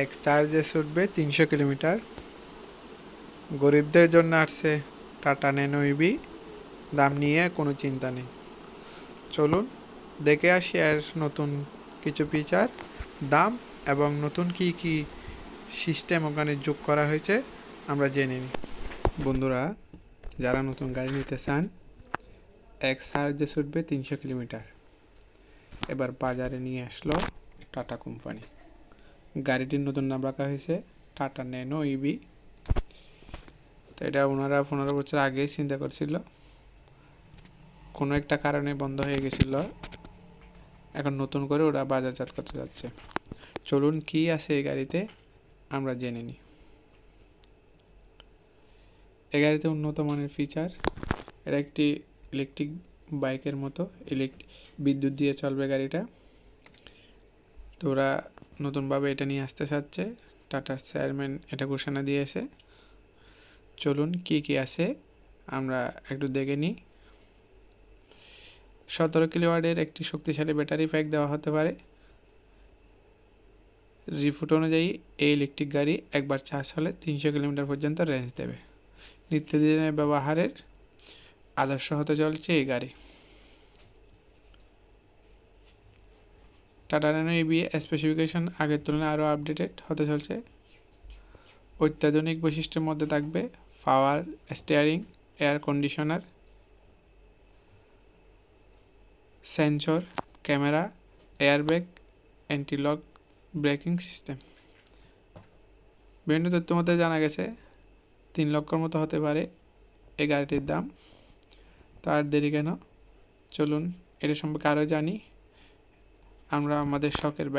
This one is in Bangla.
এক চার্জে ছুটবে তিনশো কিলোমিটার। গরিবদের জন্য আসছে টাটা ন্যানো ইবি। দাম নিয়ে কোনো চিন্তা নেই। চলুন, দেখে আসি আর নতুন কিছু ফিচার দাম এবং নতুন কি কি সিস্টেম ওখানে যোগ করা হয়েছে, আমরা জেনে নিই। বন্ধুরা, যারা নতুন গাড়ি নিতে চান, এক চার্জে ছুটবে তিনশো কিলোমিটার। এবার বাজারে নিয়ে আসলো টাটা কোম্পানি। গাড়িটির নতুন নাম রাখা হয়েছে টাটা ন্যানো ইবি তো এটা ওনারা পনেরো বছর আগেই চিন্তা করছিল। কোনো একটা কারণে বন্ধ হয়ে গেছিল। এখন নতুন করে ওরা বাজারজাত করতে যাচ্ছে। চলুন কি আছে এই গাড়িতে আমরা জেনে নিই। এই গাড়িতে উন্নত মানের ফিচার এটা একটি ইলেকট্রিক বাইকের মতো ইলেকট্রিক বিদ্যুৎ দিয়ে চলবে গাড়িটা। তো ওরা নতুনভাবে এটা নিয়ে আসতে চাচ্ছে। টাটার চেয়ারম্যান এটা ঘোষণা দিয়েছে। চলুন কি কি আছে, আমরা একটু দেখে নিই। সতেরো কিলোওয়াটের একটি শক্তিশালী ব্যাটারি প্যাক দেওয়া হতে পারে। রিপোর্ট অনুযায়ী এই ইলেকট্রিক গাড়ি একবার চার্জ হলে তিনশো কিলোমিটার পর্যন্ত রেঞ্জ দেবে। নিত্যদিনের ব্যবহারের আদর্শ হতে চলছে এই গাড়ি। টাটা ন্যানো ইবি স্পেসিফিকেশন আগের তুলনায় আরও আপডেটেড হতে চলছে। অত্যাধুনিক বৈশিষ্ট্যের মধ্যে থাকবে power steering air conditioner sensor camera airbag antilock braking system বিভিন্ন তথ্য মধ্যে জানা গেছে, তিন লক্ষর মতো হতে পারে এই গাড়িটির দাম। তার দেরি কেন? চলুন, এটা সম্পর্কে আরও জানি। আমরা আমাদের শখের